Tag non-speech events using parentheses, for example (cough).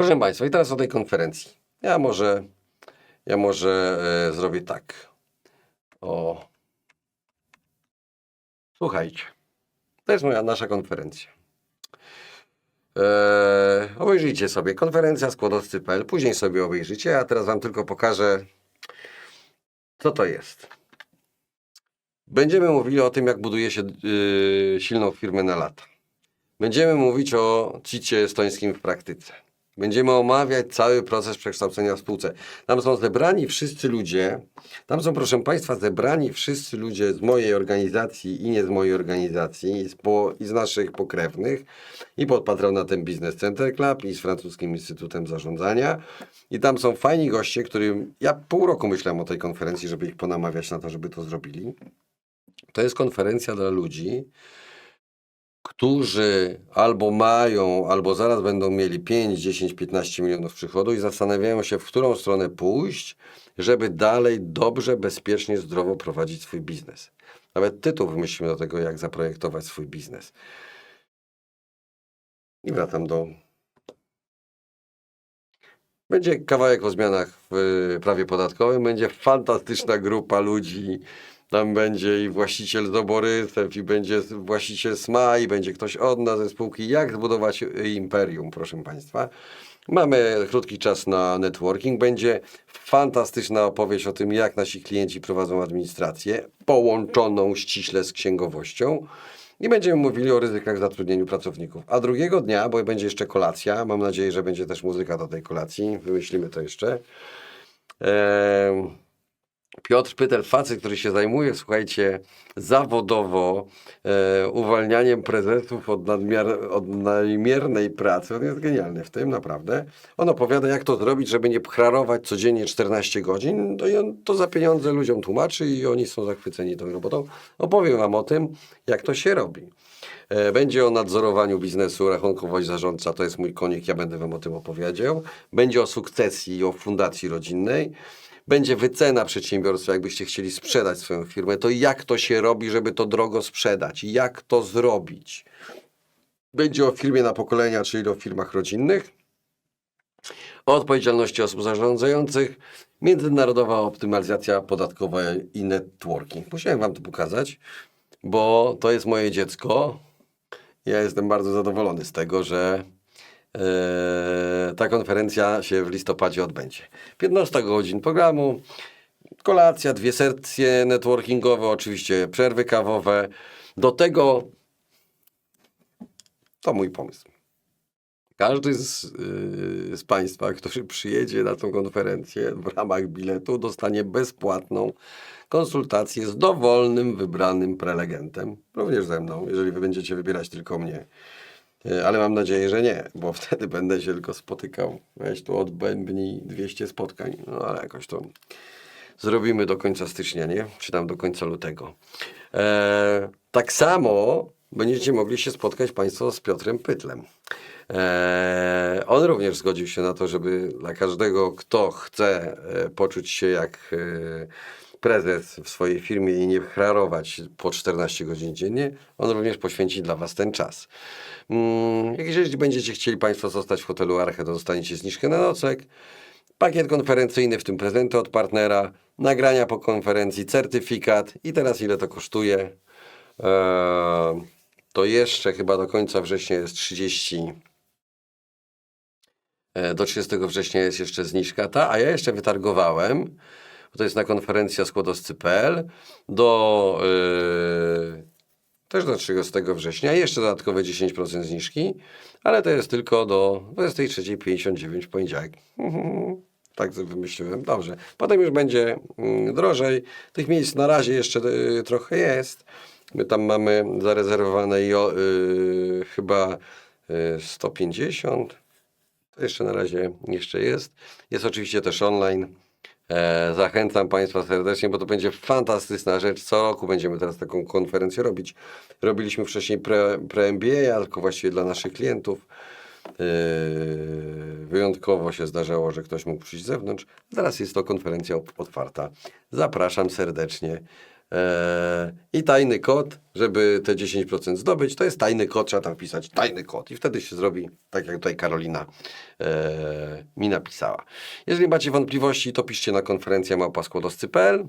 Proszę Państwa, i teraz o tej konferencji. Ja może, ja może e, zrobię tak. O. Słuchajcie. To jest moja nasza konferencja. E, obejrzyjcie sobie konferencja składowcy.pl, później sobie obejrzycie, a teraz Wam tylko pokażę, co to jest. Będziemy mówili o tym, jak buduje się y, silną firmę na lata. Będziemy mówić o CIT-cie estońskim w praktyce. Będziemy omawiać cały proces przekształcenia w spółce. Tam są zebrani wszyscy ludzie, tam są, proszę Państwa, zebrani wszyscy ludzie z mojej organizacji i nie z mojej organizacji, i z, po, i z naszych pokrewnych, i pod patronatem Business Center Club, i z Francuskim Instytutem Zarządzania. I tam są fajni goście, którym ja pół roku myślałem o tej konferencji, żeby ich ponamawiać na to, żeby to zrobili. To jest konferencja dla ludzi, którzy albo mają, albo zaraz będą mieli 5, 10, 15 milionów przychodu i zastanawiają się, w którą stronę pójść, żeby dalej dobrze, bezpiecznie, zdrowo prowadzić swój biznes. Nawet tytuł wymyślimy do tego, jak zaprojektować swój biznes. I wracam do. Będzie kawałek o zmianach w prawie podatkowym, będzie fantastyczna grupa ludzi. Tam będzie i właściciel z Oborysew, i będzie właściciel SMA, i będzie ktoś od nas ze spółki. Jak zbudować imperium, proszę Państwa. Mamy krótki czas na networking. Będzie fantastyczna opowieść o tym, jak nasi klienci prowadzą administrację, połączoną ściśle z księgowością. I będziemy mówili o ryzykach w zatrudnieniu pracowników. A drugiego dnia, bo będzie jeszcze kolacja, mam nadzieję, że będzie też muzyka do tej kolacji, wymyślimy to jeszcze. Em, Piotr Pytel, facet, który się zajmuje, słuchajcie, zawodowo e, uwalnianiem prezesów od, nadmiar, od nadmiernej pracy. On jest genialny w tym, naprawdę. On opowiada, jak to zrobić, żeby nie pchrarować codziennie 14 godzin. No i on to za pieniądze ludziom tłumaczy i oni są zachwyceni tą robotą. Opowiem Wam o tym, jak to się robi. E, Będzie o nadzorowaniu biznesu, rachunkowość zarządca, to jest mój konik, ja będę Wam o tym opowiedział. Będzie o sukcesji i o fundacji rodzinnej. Będzie wycena przedsiębiorstwa, jakbyście chcieli sprzedać swoją firmę, to jak to się robi, żeby to drogo sprzedać, jak to zrobić. Będzie o firmie na pokolenia, czyli o firmach rodzinnych. O odpowiedzialności osób zarządzających, międzynarodowa optymalizacja podatkowa i networking. Musiałem Wam to pokazać, bo to jest moje dziecko. Ja jestem bardzo zadowolony z tego, że ta konferencja się w listopadzie odbędzie. 15 godzin programu, kolacja, dwie sekcje networkingowe, oczywiście przerwy kawowe. Do tego to mój pomysł. Każdy z, yy, z Państwa, który przyjedzie na tą konferencję w ramach biletu, dostanie bezpłatną konsultację z dowolnym, wybranym prelegentem. Również ze mną, jeżeli Wy będziecie wybierać tylko mnie. Yy, Ale mam nadzieję, że nie, bo (laughs) wtedy będę się tylko spotykał. Weź tu odbębnij 200 spotkań, no ale jakoś to zrobimy do końca stycznia, nie? Czy tam do końca lutego. E, tak samo będziecie mogli się spotkać Państwo z Piotrem Pytlem. E, on również zgodził się na to, żeby dla każdego, kto chce e, poczuć się jak e, prezes w swojej firmie i nie chrarować po 14 godzin dziennie, on również poświęci dla Was ten czas. Mm, jeżeli będziecie chcieli Państwo zostać w hotelu Arche, to dostaniecie zniżkę na nocleg. Pakiet konferencyjny, w tym prezenty od partnera, nagrania po konferencji, certyfikat i teraz ile to kosztuje? Eee, to jeszcze chyba do końca września jest 30. e, Do 30 września jest jeszcze zniżka ta, a ja jeszcze wytargowałem, bo to jest na konferencja składowcy.pl do yy, też do 30 września, jeszcze dodatkowe 10% zniżki, ale to jest tylko do 23.59 w poniedziałek. (laughs) Tak sobie wymyśliłem. Dobrze. Potem już będzie mm, drożej. Tych miejsc na razie jeszcze y, trochę jest. My tam mamy zarezerwowane i o, y, chyba y, 150. To jeszcze na razie jeszcze jest. Jest oczywiście też online. E, zachęcam Państwa serdecznie, bo to będzie fantastyczna rzecz. Co roku będziemy teraz taką konferencję robić. Robiliśmy wcześniej pre, pre-MBA, tylko właściwie dla naszych klientów. Yy, wyjątkowo się zdarzało, że ktoś mógł przyjść z zewnątrz. Zaraz jest to konferencja otwarta. Zapraszam serdecznie. E, I tajny kod, żeby te 10% zdobyć, to jest tajny kod, trzeba tam wpisać tajny kod i wtedy się zrobi, tak jak tutaj Karolina e, mi napisała. Jeżeli macie wątpliwości, to piszcie na konferencja małpaskłodowscy.pl